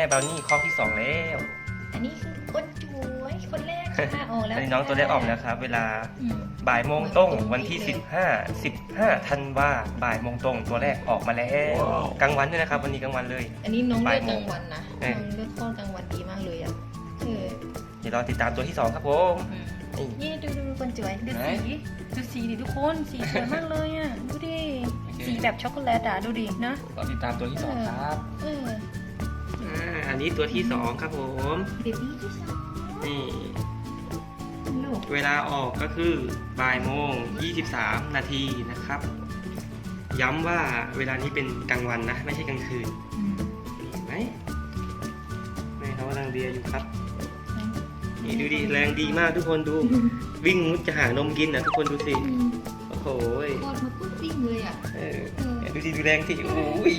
ม่บราวนี่ข้อที่สองแล้ว อันนี้คือคนจวยคนแรกค่ะออกแล้วอันนี้น้องตัวแรกออกแล้วครับ เวลาอืมบ่ายโมงตรงตรงวันที่เลย15 15ธันวาบ่ายโมงตรงตัวแรกออกมาแล้วกลางวันด้วยนะครับ วันนี้กลางวันเลย อันนี้น้องเลือกบ่ายโมกลางงวันนะเอ้ย น้องเลือกข้อกลางวันดีมากเลยอะเออเดี๋ยวรอติดตามตัวที่สองครับผมอืมนี่นี่ดูดูคนจวยดูไหนสีดูสีดิทุกคนสีสวยมากเลยอะดูดิโอเคสีแบบช็อกโกแลตอะดูดินะ รอติดตามตัวที่สองครับ เอออ่าอั นนี้ตัวที่สองครับผม เบบี้ที่สองนี่ ลูกเวลาออกก็คือบ่ายโมง 23 นาทีนะครับ ย้ำว่าเวลานี้เป็นกลางวันนะ ไม่ใช่กลางคืนอืมเห็นไหมแม่เขากำลังเรียอยู่ครับ นี่ดูดิแรงดีมากทุกคนดู วิ่งมุดจะหานมกินนะทุกคนดูสิ อืมโอ้โหยคลอดมาปุ๊บวิ่งเลยอะเออเออเนี่ยดูดิดูแรงที่โอ้ย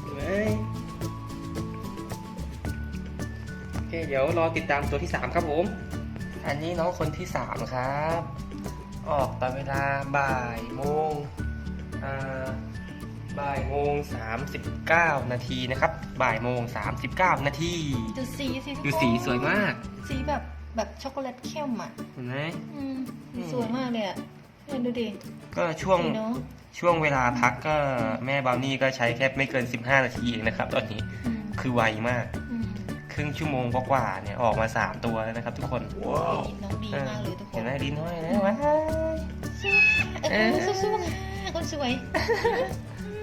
เห็นไหม เคเดี๋ยวรอติดตามตัวที่ 3 ครับผม อันนี้น้องคนที่ 3 ครับ ออกตอนเวลาบ่ายโมงอ่าบ่ายโมง39นาทีนะครับ บ่ายโมง39นาทีดูสีสิทุกคนดูสีสวยมาก สีแบบแบบช็อกโกแลตเข้มอะเห็นไหมอืมอืมสวยมากเลยอะเนี่ยดูดิ ก็ช่วงสีเนาะช่วงเวลาพักก็แม่บราวนี่ก็ใช้แค่ไม่เกิน 15 นาทีเองนะครับ ตอนนี้อืมคือไวมาก อืม ครึ่งชั่วโมงกว่าๆเนี่ยออกมา 3 ตัวแล้วนะครับทุกคนน้องดีมากเลยทุกคเห็นนไหมดินน้อยนะวะเออสู้ๆค่ะคนสวย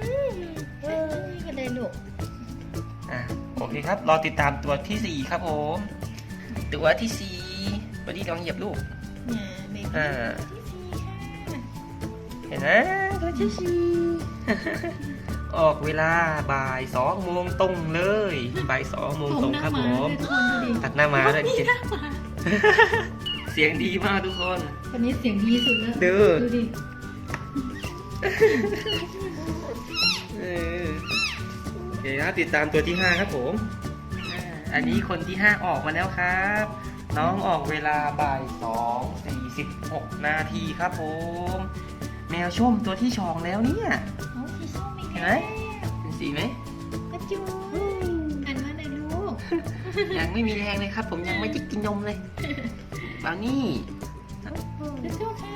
อืมเอ้ยก็ได้ลูกอะโอเคครับ รอติดตามตัวทีสี่4ครับผม ตัวที่4วันนี้ลองเหยียบลูก เนี่ยเบบี้อ่า ที่สี่ค่ะ เห็นไหมตัวที่สี่ ออกเวลาบ่ายสองโมงตรงเลยบ่ายสองโมงตรงครับผมทุกคนดูดิตัดหน้ามาด้วยดิหน้ามาเสียงดีมากทุกคน วันนี้เสียงดีสุดแล้วดูดูดิเออโอเคครับติดตามตัวที่ 5 ครับผมอ่าอันนี้คนที่ 5 ออกมาแล้วครับ น้องออกเวลาบ่าย2 46นาทีครับผม แมวชมตัวที่ชองแล้วเนี่ย ห็นแล้ไหมวเป็นสีไหมกระจูหันมาเลยลูกยังไม่มีแรงเลยครับ ผมยังไม่จิกกินนมเลยบราวนี่สู้ๆค่ะ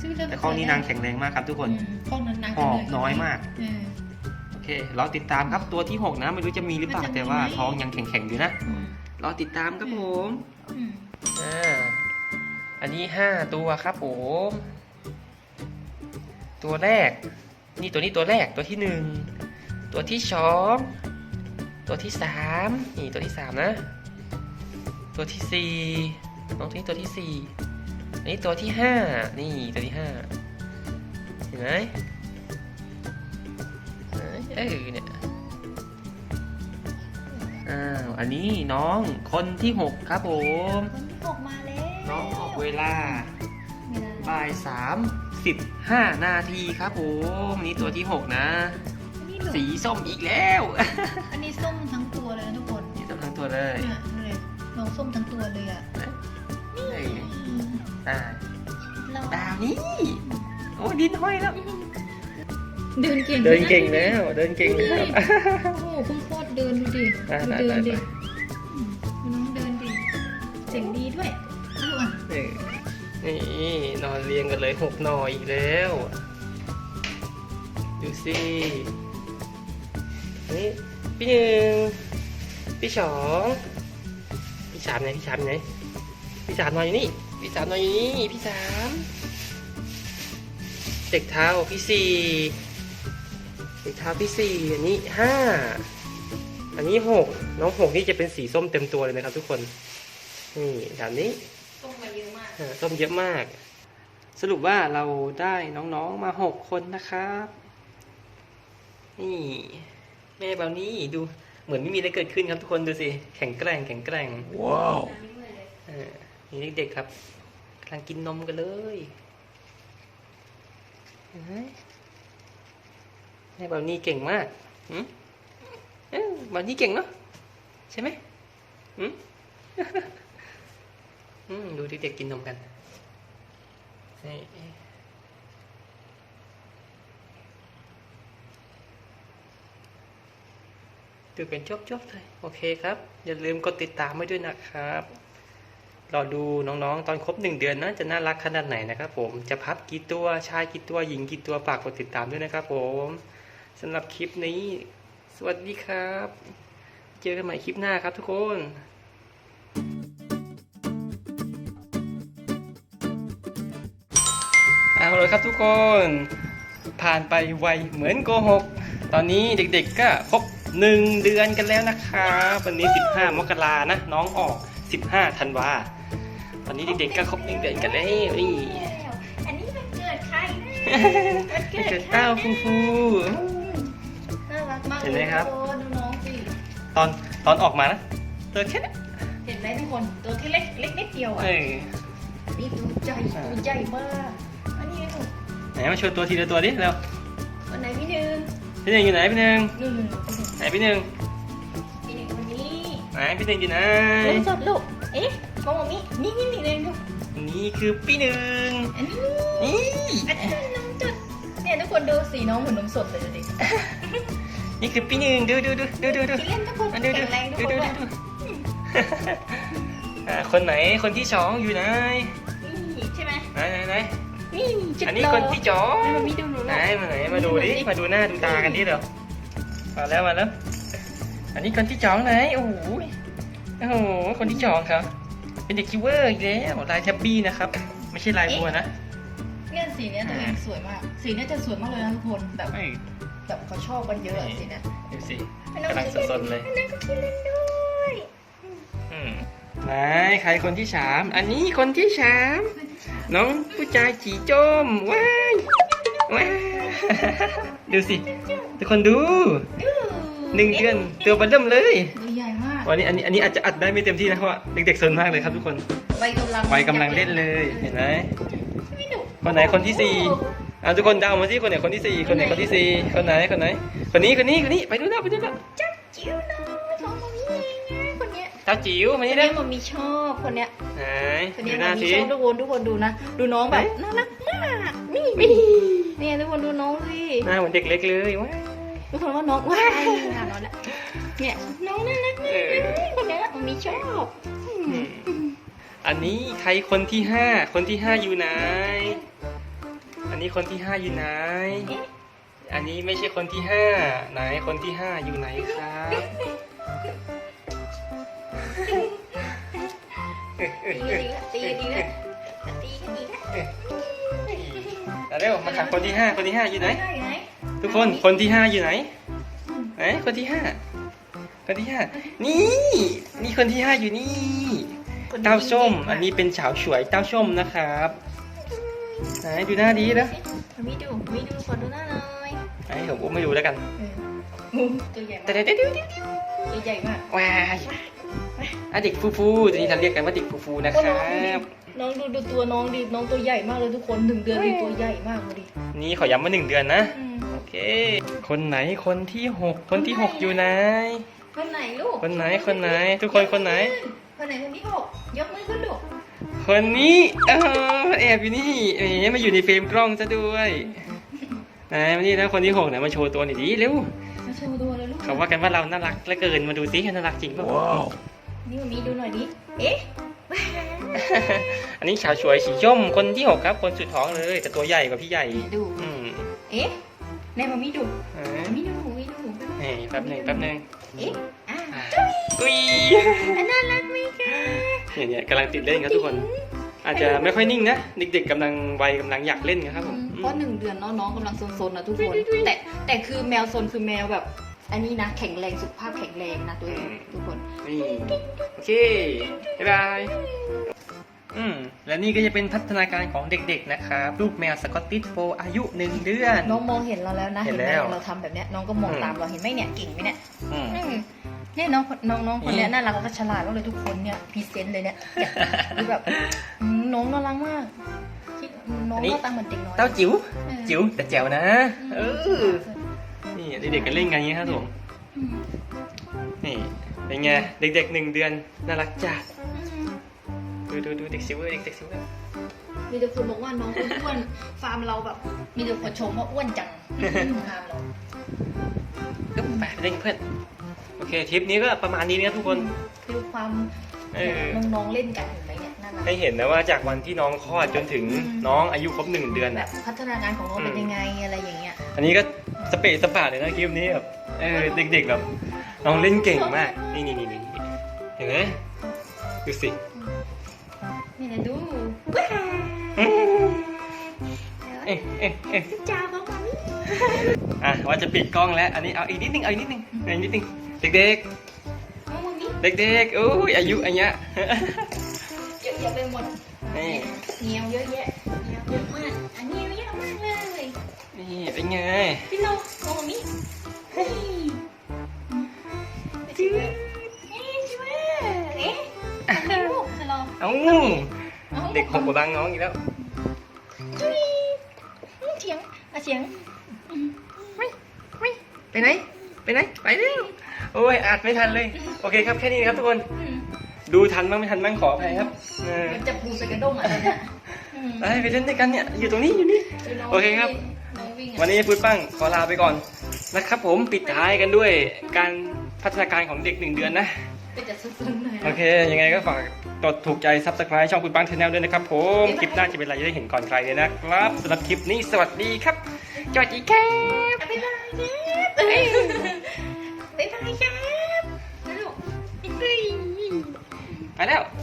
สู้ๆแต่ข้อนี้นางแข็งแรงมากครับทุกคนอืมข้อนั้นนางหอบน้อยมากเออโอเค เราติดตามครับตัวที่ 6 นะ ไม่รู้จะมีหรือเปล่ามันจะมีแต่ว่าไหมท้องยังแข็งๆอยู่นะอืมรอติดตามครับผมอืมอ่าอันนี้ห้าตัวครับผม ตัวแรก นี่ตัวนี้ตัวแรกตัวที่หนึ่งตัวที่สองตัวที่สามนี่ตัวที่สามนะ ตัวที่สี่น้องตัวนี้ตัวที่สี่อันนี้ตัวที่ห้านี่ตัวที่ห้าเห็นไหมเอ้ยเออเนี่ยอ้าวอันนี้น้องคนที่หกครับผม คนที่หกมาแล้ว น้องออกเวลาเวลา บ่ายสามสิบห้านาทีครับผมนี่ตัวที่หกนะอันนี้หนูสีส้มอีกแล้วอันนี้ส้มทั้งตัวเลยนะทุกคนนี่ส้มทั้งตัวเลยเนี่ยดูเลยน้องส้มทั้งตัวเลยอะเอ้ยอืมอ่าเราดาวนี่โอ้ดินห้อยแล้ว เดินเก่งเดินเก่งแล้ว เดินเก่งแล้ว โอ้โหคุณโคตรเดินดูดิไปดูไปเดินไปดิอืมดูน้องเดินดิเสียงดีด้วยเอาลูกอะนี่ นี่นอนเรียงกันเลยหกหนออีกแล้ว ดูสินี่พี่หนึ่งพี่สองพี่สามไหนพี่สามไหนพี่สามนอนอยู่นี่พี่สามนอนอยู่นี่พี่สามเด็กเท้าพี่สี่เด็กเท้าพี่สี่อันนี้ห้าอันนี้หกน้องหกนี่จะเป็นสีส้มเต็มตัวเลยนะครับทุกคนนี่แบบนี้ ส้มมาเยอะมากอ่าส้มเยอะมาก สรุปว่าเราได้น้องๆมาหกคนนะครับ นี่แม่เบานี่ดูเหมือนไม่มีอะไรเกิดขึ้นครับทุกคนดูสิ แข็งแกร่งแข็งแกร่ง ว้าวอ่านี่เด็กๆครับกำลังกินนมกันเลยเห็นไหมแม่เบานี่เก่งมากหืมเอ้าเบานี่เก่งเนาะใช่ไหมหืมอืม ดูที่เด็กกินนมกันนี่ดูเป็นจบๆเลยโอเคครับ อย่าลืมกดติดตามไว้ด้วยนะครับรอดูน้องๆ ตอนครบหนึ่งเดือนนะจะน่ารักขนาดไหนนะครับผมจะพับกี่ตัวชายกี่ตัวหญิงกี่ตัวฝากกดติดตามด้วยนะครับผมสำหรับคลิปนี้ สวัสดีครับ เจอกันใหม่คลิปหน้าครับทุกคน ครับทุกคนผ่านไปไวเหมือนโกหก ตอนนี้เด็กๆก็ครบหนึ่งเดือนกันแล้วนะครับวันนี้ 15 มกรานะ น้องออก 15ธันวาตอนนี้เด็กๆก็ครบหนึ่งเดือนกันแล้วนี่อันนี้มันเกิดใครนะมันเกิเกิดดใครเต้าฟูฟูน่ารักมากเห็นไหมครับโอ้ดูน้องสิตอนตอนออกมานะตัวแค่นี้เห็นไหมทุกคนตัวที่เล็กเล็กนิดเดียวอะเออนี่ตัวใหญ่ตัวใหญ่มากอันนี้หนูไหน มาโชว์ตัวทีละตัวดิเร็ววันไหนพี่หนึ่งพี่หนึ่งอยู่ไหนพี่หนึ่งหนึ่งไหนพี่หนึ่งพี่หนึ่งวันนี้ไหนพี่หนึ่งอยู่ไหนลูกสดลูกเอ๊ะมองมามินี่นี่นี่เลยลูกนี่คือพี่หนึ่งอันนี้นี่อันนี้นมสดเนี่ยทุกคนดูสีน้องเหมือนนมสดเลยดูดินี่คือพี่หนึ่งดูดูดูดูดูดูกินเล่นทุกคนอะแข็ดูดูงแรงทุกดูคนดูด้วยดูอ่าคนไหนคนที่สองอยู่ไหนนี่ จุดอันนี้โลคนที่สองให้มันมีดูหนูไหนลูกมาไหนมาดูดิมาดูหน้าดูตากันดิเดี๋ยวมาแล้วมาแล้ว อันนี้คนที่สองไหนโอ้โหโอ้โหคนที่สองครับ เป็นเด็กคิวเวอร์อีกแล้วลายแท็บบี้นะครับ ไม่ใช่ลายบัวนะเนี่ยสีเนี้ยตัวเองสวยมาก สีเนี้ยจะสวยมากเลยนะทุกคนแบบไม่แบบเขาชอบกันเยอะอะสีเนี้ยดูสิอันนั้นกำลังสนๆเลยอันนั้นก็กินเล่นด้วยอืมไหนใครคนที่สาม อันนี้คนที่สามน้ องผู้ชายจีโจมว้ายว้ายดูสิทุกคนดูหนึ่งเดือนตัวบันเริ่มเลยตัวใหญ่มากวันนี้อันนี้อันนี้อาจจะอัดได้ไม่เต็มที่นะเพราะว่าเด็กๆสนมากเลยครับทุกคนวัยกำลังวัยกำลังเล่นเลยเห็นไหมไม่ดุคนไหนคนที่สี่อะทุกคนเดามาสิคนไหนคนที่สี่คนไหนคนที่สี่คนไหนคนไหนคนนี้คนนี้คนนี้ไปดูแล้วไปดูแล้วจับจิ๋วน้อย เนี้ยเจ้าจิ๋วมาคนนี่เนี้นะยมามีชอบคนเนี้ยไหนคนดูเนี้ยหมาน้ามีสิชอบทุกคนทุกคนดูนะ ดูน้องแบบไหนน่ารักมากนี่นี่เนี่ยทุกคนดูน้องสิหน้าเหมือนเด็กเล็กเลยว้ายทุกคนว่าน้องว้ายอะน้องน่ะเนี่ยน้องน่ารักมากเออคนเนี้ยมามีชอบอืมอันนี้ใครคนที่ห้าคนที่ห้าอยู่ไหน อันนี้คนที่ห้าอยู่ไหน อันนี้ไม่ใช่คนที่ห้าไหนคนที่ห้าอยู่ไหนครับ ตีกันอีกแล้วตีกันอีกแล้วตีกันอีกแล้วเอาเร็วมาถามคนที่ห้าคนที่ห้าอยู่ไหนได้ไหมทุกคนคนที่ห้าอยู่ไหนไหนคนที่ห้าคนที่ห้านี่นี่คนที่ห้าอยู่นี่เต้าส้ม อันนี้เป็นฉาวฉวยเต้าส้มนะครับไหนดูหน้าดีนะมีดูมีดูขอดูหน้าหน่อยไหนผมอุ้มไม่ดูแล้วกันงูตัวใหญ่แต่มากเดี๋ยวเดี๋ยวเดี๋ยวตัวใหญ่มากว้าย อะเด็กฟูฟูตัวนี้เราเรียกกันว่าเด็กฟูฟูนะโอ้คน้รัองดูดิบ น้องดูดูตัวน้องดิน้องตัวใหญ่มากเลยทุกคนหนึ่งเดือนมีตัวใหญ่มากเลยดินี่ขอย้ำว่าหนึ่งเดือนนะ อืมโอเค คนไหนคนที่หกคนที่หกอยู่ไหน คนไหนลูกคนไหนคนไหน ทุกคนคนไหน คนไหนคนที่หกยกมือขึ้นดูคนนี้อ๋อแอบอยู่นี่เอ๋มาอยู่ในเฟรมกล้องซะด้วยไหนมานี่แล้วคนที่หกไหนมาโชว์ตัวหน่อยดิเร็วมาโชว์ตัวเลยลูกเขาว่ากันว่าเราน่ารักเหลือเกินมาดูสิน่ารักจริงเปล่านี่มามีดูหน่อยดิเอ๊ะว้าวอันนี้ชาวช่วยสีส้มคนที่หกครับ คนสุดท้องเลย แต่ตัวใหญ่กว่าพี่ใหญ่ดูอืมเอ๊ะแน่มามีดูอ่ามามีดูมีดูนี่แป๊บหนึ่งแป๊บหนึ่งเอ๊ะอะอ่ากุยอันน่ารักไหมคะเนี่ยเนี่ยกำลังติดเล่นครับทุกคน อาจจะไม่ค่อยนิ่งนะ เด็กๆกำลังวัยกำลังอยากเล่นครับผม เพราะหนึ่งเดือนเนาะน้องกำลังซนๆนะทุกคน แต่แต่คือแมวซนคือแมวแบบ อันนี้นะแข็งแรงสุขภาพแข็งแรงนะตัวเองทุกคน นี่โอเคบ๊ายบายอืมและนี่ก็จะเป็นพัฒนาการของเด็กๆนะครับลูกแมวสกอตติชโฟอายุหนึ่งเดือน น้องมองเห็นเราแล้วนะเห็นไหมแล้วเราทำแบบเนี้ยน้องก็มองตามเราเห็นไหมเนี่ยเก่งไหมเนี่ยเนี่ยน้องน้องน้องคนเนี้ยน่ารักแล้วก็ฉลาดมากเลยทุกคนเนี่ยพรีเซนต์เลยเนี่ยคือแบบน้องน่ารักมาก น้องหน้าตาเหมือนเด็กน้อย เต้าจิ๋วเออจิ๋วแต่แจ๋วนะ เออ นี่เด็กๆกันเล่นกันอย่างนี้ครับผมอืมนี่เป็นไงเด็กๆหนึ่งเดือนน่ารักจัดอืมดูดูดูเด็กซิวเวอร์เด็กเด็กซิวเวอร์มีแต่คนบอกว่าน้องอ้วนฟาร์มเราแบบ มีแต่คนชมว่าอ้วนจังฟาร์มเราก็ไปไปเล่นกับเพื่อนโอเคเคทริปนี้ก็ประมาณนี้นะครับทุกคนคือความเออน้องๆเล่นกัน ให้เห็นนะว่าจากวันที่น้องคลอดจนถึงอืมน้องอายุครบหนึ่งเดือนแบอะ บพัฒนาการของน้องเป็นอืมยังไงอะไรอย่างเงี้ย อันนี้ก็สเปซสปาเลยนะคลิปนี้แบบเออเด็กๆแบบน้องเล่นเก่งมาก นี่นี่นี่นี่เห็นไหมดูสินี่นะดูอืมเอ๊ะเอ๊ะเอ๊ะจ้าพ่อมามิอะว่าจะปิดกล้องแล้ว อันนี้เอาอีกนิดนึงเอาอีกนิดนึงเอาอีกนิดนึงเด็กพ่อมามิๆเด็กๆโอ้ยอายุอันเนี้ยเยอะแยะไปหมดนี่เหนียวเยอะแยะเหนียวเยอะมาก อันนี้เยอะมากเลยนี่เป็นไง พี่โลพ่อมามิเฮ้ยไปชิมเลยเอ๊ะชิมเลยเอ๊ะอันนี้ลูกจะลองเอ้าอาเด็กหกกว่าบังน้องอีกแล้วจุ๊ยอืมเฉียงอะเฉียงไปไหน ไปไหน ไปเร็วโอ้ยอัดไม่ทันเลย โอเคครับแค่นี้นะครับทุกคนอืมดูทันบ้างไม่ทันบ้างขออภัยครับ เออมันจะปูใส่กระด้งอะไรเนี่ยอืมไปไปเล่นด้วยกันเนี่ย อยู่ตรงนี้อยู่นี่น้งโอเคครับ น้องวิ่งอะวันนี้พุทธปั้งขอลาไปก่อนนะครับผมปิดท้ายกันด้วยการพัฒนาการของเด็กหนึ่งเดือนนะ เป็นจะซึ้งๆหน่อยนะโอเค ยังไงก็ฝากกดถูกใจ subscribe ช่องพุทธปั้งชาแนลด้วยนะครับผม คลิปหน้าจะเป็นอะไรจะได้เห็นก่อนใครเลยนะครับสำหรับคลิปนี้สวัสดีครับสวัสดีครับ บ๊ายบายครับบ๊ายบายครับนะลูกเฮ้ยไปแล้วอื